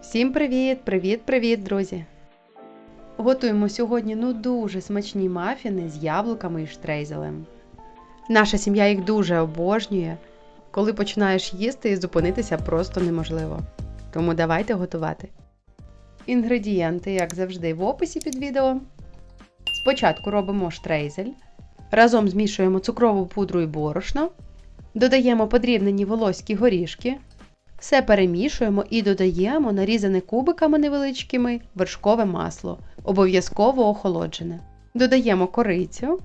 Всім привіт! Привіт-привіт, друзі! Готуємо сьогодні ну дуже смачні мафіни з яблуками і штрейзелем. Наша сім'я їх дуже обожнює. Коли починаєш їсти, зупинитися просто неможливо. Тому давайте готувати. Інгредієнти, як завжди, в описі під відео. Спочатку робимо штрейзель. Разом змішуємо цукрову пудру і борошно. Додаємо подрібнені волоські горішки. Все перемішуємо і додаємо нарізане кубиками невеличкими вершкове масло, обов'язково охолоджене. Додаємо корицю.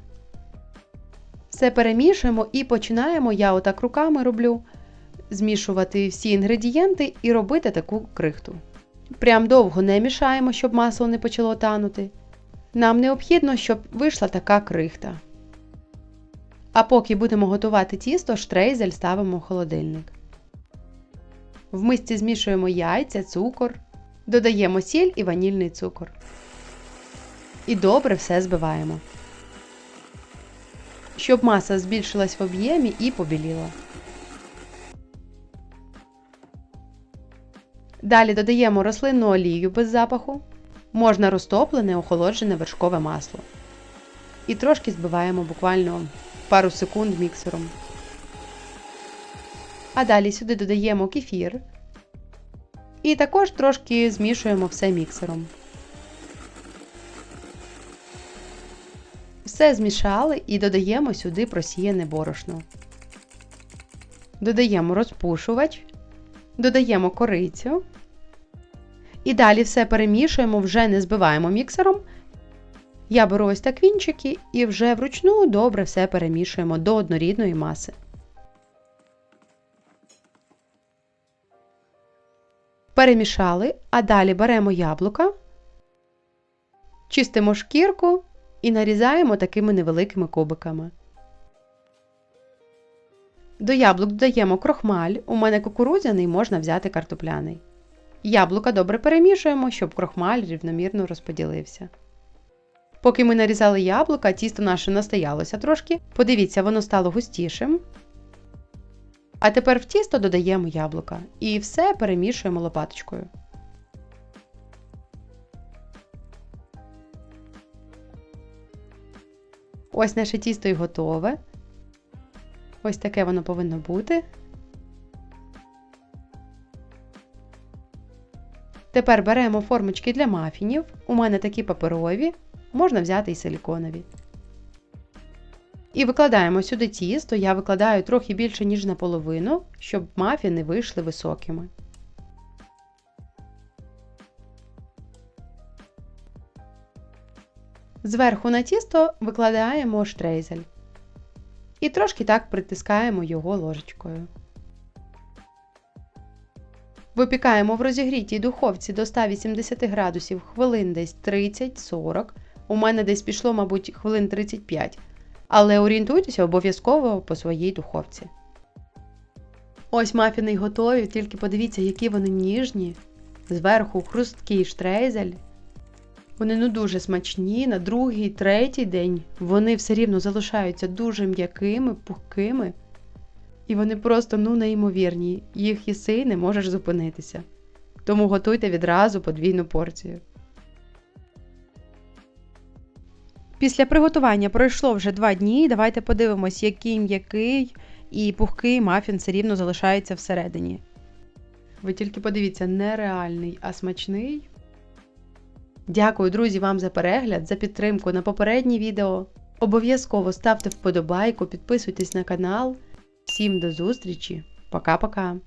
Все перемішуємо і починаємо, я отак руками роблю, змішувати всі інгредієнти і робити таку крихту. Прям довго не мішаємо, щоб масло не почало танути. Нам необхідно, щоб вийшла така крихта. А поки будемо готувати тісто, штрейзель ставимо в холодильник. В мисці змішуємо яйця, цукор, додаємо сіль і ванільний цукор. І добре все збиваємо. Щоб маса збільшилась в об'ємі і побіліла. Далі додаємо рослинну олію без запаху. Можна розтоплене, охолоджене вершкове масло. І трошки збиваємо буквально пару секунд міксером. А далі сюди додаємо кефір. І також трошки змішуємо все міксером. Все змішали і додаємо сюди просіяне борошно. Додаємо розпушувач, додаємо корицю. І далі все перемішуємо, вже не збиваємо міксером. Я беру ось так вінчики і вже вручну добре все перемішуємо до однорідної маси. Перемішали, а далі беремо яблука, чистимо шкірку і нарізаємо такими невеликими кубиками. До яблук додаємо крохмаль, у мене кукурудзяний можна взяти картопляний. Яблука добре перемішуємо, щоб крохмаль рівномірно розподілився. Поки ми нарізали яблука, тісто наше настоялося трошки. Подивіться, воно стало густішим. А тепер в тісто додаємо яблука і все перемішуємо лопаточкою. Ось наше тісто і готове. Ось таке воно повинно бути. Тепер беремо формочки для мафінів. У мене такі паперові, можна взяти і силіконові. І викладаємо сюди тісто, я викладаю трохи більше, ніж наполовину, щоб мафіни вийшли високими. Зверху на тісто викладаємо штрейзель. І трошки так притискаємо його ложечкою. Випікаємо в розігрітій духовці до 180 градусів хвилин десь 30-40. У мене десь пішло, мабуть, хвилин 35. Але орієнтуйтеся обов'язково по своїй духовці. Ось мафіни готові, тільки подивіться, які вони ніжні. Зверху хрусткий штрейзель. Вони ну дуже смачні. На другий, третій день вони все рівно залишаються дуже м'якими, пухкими. І вони просто ну неймовірні. Їх їси не можеш зупинитися. Тому готуйте відразу подвійну порцію. Після приготування пройшло вже 2 дні. Давайте подивимось, який м'який і пухкий мафін все рівно залишається всередині. Ви тільки подивіться, нереальний, а смачний. Дякую, друзі, вам за перегляд, за підтримку на попереднє відео. Обов'язково ставте вподобайку, підписуйтесь на канал. Всім до зустрічі. Пока-пока.